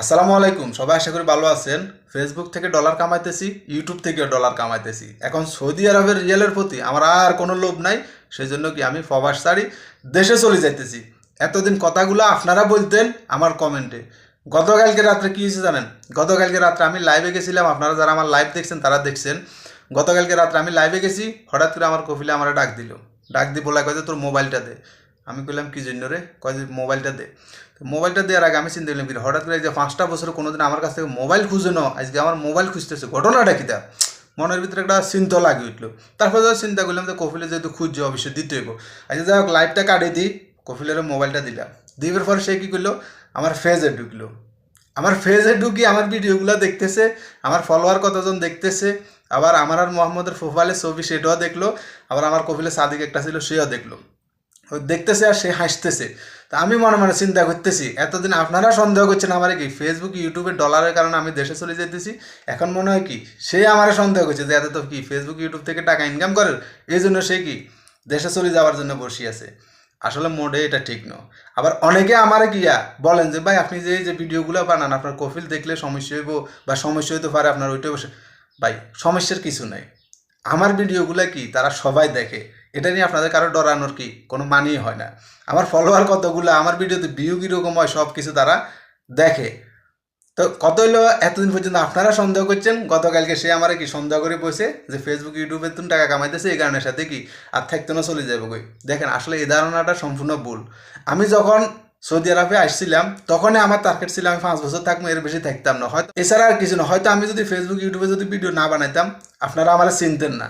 আসসালামু আলাইকুম, সবাই আশা করি ভালো আছেন। ফেসবুক থেকে ডলার কামাইতেছি ইউটিউব থেকেও ডলার কামাইতেছি। এখন সৌদি আরবের রিয়েলের প্রতি আমার আর কোনো লোভ নাই সেই জন্য কি আমি ফবাস ছাড়ি দেশে চলে যাইতেছি। এতদিন কথাগুলো আপনারা বলতেন আমার কমেন্টে গতকালকে রাত্রে কী হয়েছে জানেন? গতকালকে রাত্রে আমি লাইভে গেছিলাম, আপনারা যারা আমার লাইভ দেখছেন তারা দেখছেন। গতকালকে রাত্রে আমি লাইভে গেছি, হঠাৎ করে আমার কফিলে আমার ডাক দিল। ডাক দিয়ে বলা কয় যে তোর মোবাইলটা দে। আমি কইলাম কি জন্য রে? কয় যে মোবাইলটা দে। তো মোবাইলটা দেওয়ার আগে আমি চিন্তা করলাম কি হঠাৎ করে যে পাঁচটা বছর কোনোদিন আমার কাছ থেকে মোবাইল খুঁজে নাও, আজকে আমার মোবাইল খুঁজতেছে, ঘটনাটা কি তা? মনের ভিতরে একটা চিন্তা লাগিয়ে উঠল। তারপর যখন চিন্তা করলাম যে কফিলে যেহেতু খুঁজছে, অবশ্যই দিতে হইব। আচ্ছা যাই হোক লাইভটা কাটিয়ে দিই কফিলের মোবাইলটা দিলাম। দিবার পর সে কী করল? আমার ফেজে ঢুকলো। আমার ফেজে ঢুকি আমার ভিডিওগুলো দেখতেছে, আমার ফলোয়ার কতজন দেখতেছে, আবার আমার আর মোহাম্মদের প্রোফাইলের ছবি সেটাও দেখল, আবার আমার কপিলে সাদিক একটা ছিল, সেও দেখল। দেখতেছে আর সে হাসতেছে। তা আমি মনে মনে চিন্তা করতেছি, এতদিন আপনারা সন্দেহ করছেন আমার কি ফেসবুক ইউটিউবে ডলারের কারণে আমি দেশে চলে যেতেছি? এখন মনে হয় কি, সে আমার সন্দেহ করছে যে এত তো কি ফেসবুক ইউটিউব থেকে টাকা ইনকাম করে এই জন্য সে কি দেশে চলে যাওয়ার জন্য বসে আছে। আসলে মোডে এটা ঠিক নয়। আবার অনেকে আমার কিয়া বলেন যে, ভাই, আপনি যে যে ভিডিওগুলো বানান, আপনার কফিল দেখলে সমস্যা হইব বা সমস্যা হইতে পারে আপনার ওইটা বসে। ভাই, সমস্যার কিছু নাই। আমার ভিডিওগুলো কি তারা সবাই দেখে। এটা নিয়ে আপনাদের কারও ডরানোর কি কোনো মানেই হয় না। আমার ফলোয়ার কতগুলো, আমার ভিডিওতে ভিউ কীরকম হয় সব কিছু তারা দেখে। তো কত হইল, এতদিন পর্যন্ত আপনারা সন্দেহ করছেন? গতকালকে সে আমার কি সন্দেহ করে বসে যে ফেসবুক ইউটিউবে তুমি টাকা কামাইতেছে, এই কারণের সাথে কি আর থাকতে না, চলে যাবে কই? দেখেন, আসলে এই ধারণাটা সম্পূর্ণ ভুল। আমি যখন সৌদি আরবে আসছিলাম, তখনই আমার টার্গেট ছিল আমি পাঁচ বছর থাকব, এর বেশি থাকতাম না। হয়তো, এছাড়া আর কিছু না, হয়তো আমি যদি ফেসবুক ইউটিউবে যদি ভিডিও না বানাইতাম, আপনারা আমার চিনতেন না।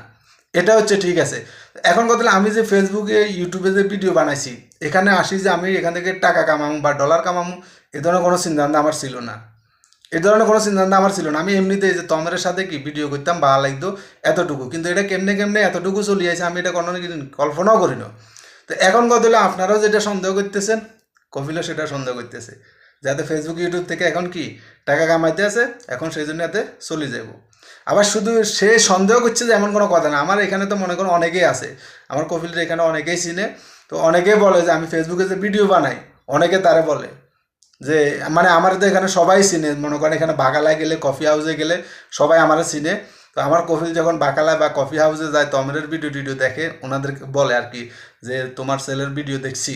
এটা হচ্ছে ঠিক আছে। এখন কথা হলো, আমি যে ফেসবুকে ইউটিউবে যে ভিডিও বানাইছি, এখানে আসি যে আমি এখান থেকে টাকা কামামু বা ডলার কামামু, এ ধরনের কোনো চিন্তাভাবনা আমার ছিল না। এ ধরনের কোনো চিন্তাভাবনা আমার ছিল না। আমি এমনিতে যে তমরের সাথে কি ভিডিও করতাম ভালো লাগতো এতটুকু। কিন্তু এটা কেমনে কেমনে এতটুকু চলে আসে, আমি এটা কোনো কল্পনাও করি না তো এখন কথা হলো, আপনারাও যেটা সন্দেহ করতেছেন, কপিলও সেটা সন্দেহ করতেছে। যাতে ফেসবুক ইউটিউব থেকে এখন কি টাকা কামাইতে আছে, এখন সেই জন্য এতে চলে যাব। আবার শুধু সে সন্দেহ করছে যে এমন কোনো কথা না। আমার এখানে তো মনে করো অনেকেই আছে। আমার কপিলের এখানে অনেকেই চিনে। তো অনেকেই বলে যে, আমি ফেসবুকে যে ভিডিও বানাই, অনেকে তারে বলে। যে মানে আমার তো এখানে সবাই চিনে। মনে করেন এখানে বাগালায় গেলে কফি হাউসে গেলে সবাই আমার চিনে। তো আমার কফিল যখন বাকালায় বা কফি হাউসে যায় তমরের ভিডিও টিডিও দেখে ওনাদেরকে বলে আর কি যে, তোমার সেলের ভিডিও দেখছি।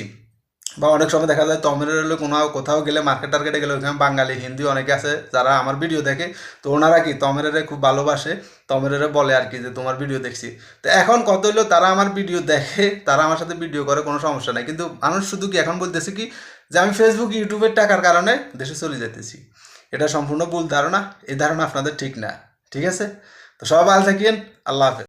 বা অনেক সময় দেখা যায় হলে কোনো কোথাও গেলে মার্কেট টার্কেটে গেলে ওখানে বাঙালি, হিন্দি অনেকে আছে যারা আমার ভিডিও দেখে। তো ওনারা কি তমরেরে খুব ভালোবাসে? তমরেরে বলে আর কি যে, তোমার ভিডিও দেখছি। তো এখন কত হলো তারা আমার ভিডিও দেখে, তারা আমার সাথে ভিডিও করে, কোনো সমস্যা নাই। কিন্তু মানুষ শুধু কি এখন বলতেছে কি যে, আমি ফেসবুক ইউটিউবের টাকার কারণে দেশে চলে যেতেছি। এটা সম্পূর্ণ ভুল ধারণা, এই ধারণা আপনাদের ঠিক না। ঠিক আছে? তো সবাই ভালো থাকিয়েন আল্লাহ হাফেজ।